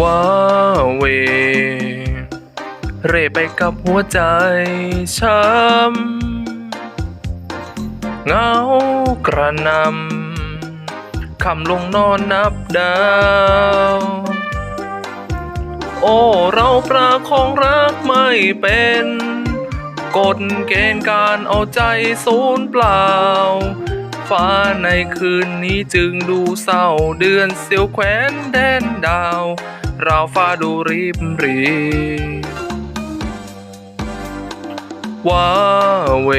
ว้าเว เร่ไปกับหัวใจช้ำเงากระนำคำลงนอนนับดาว โอ้ เราประคองรักไม่เป็น กฎเกณฑ์การเอาใจสูญเปล่า ฟ้าในคืนนี้จึงดูเศร้าเดือนเสียวแคว้นแดนดาว เราฟ้าดูรีบรีว้าเว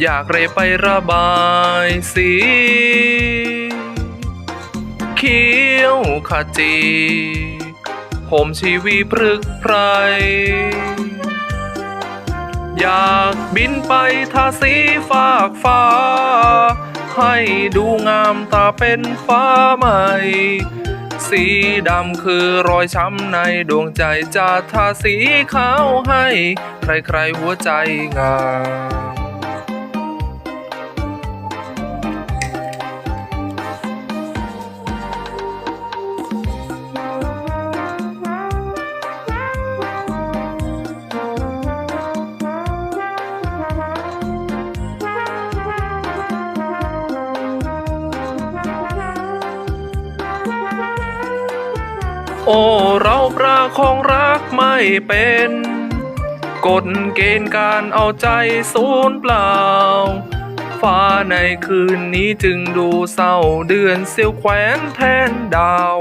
อยากเรไประบายสีเขียวขจีผมชีวีพรึกไพร อยากบินไปทาสีฟากฟ้า ให้ดูงามตาเป็นฟ้าใหม่ สีดำคือรอยช้ำในดวงใจจะทาสีขาวให้ ใครๆหัวใจงาม โอ้เราประคองรักไม่เป็น กฎเกณฑ์การเอาใจสูญเปล่า ฟ้าในคืนนี้จึงดูเศร้าเดือนเสียวแคว้นแทนดาว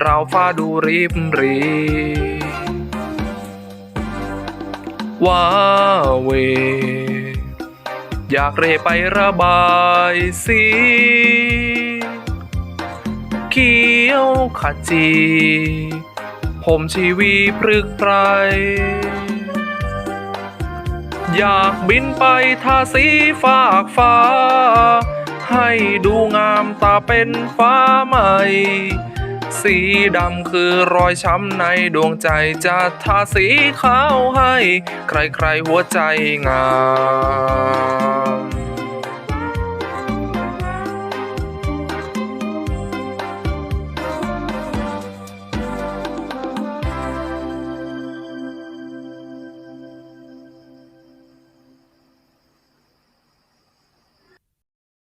เราฟ้าดูรีบรีว้าเว อยากเรไประบายสี ขียวขจี ผมชีวีพรึกไพร อยากบินไปทาสีฟากฟ้า ให้ดูงามตาเป็นฟ้าใหม่ สีดำคือรอยช้ำในดวงใจจะทาสีขาวให้ ใครๆหัวใจงาม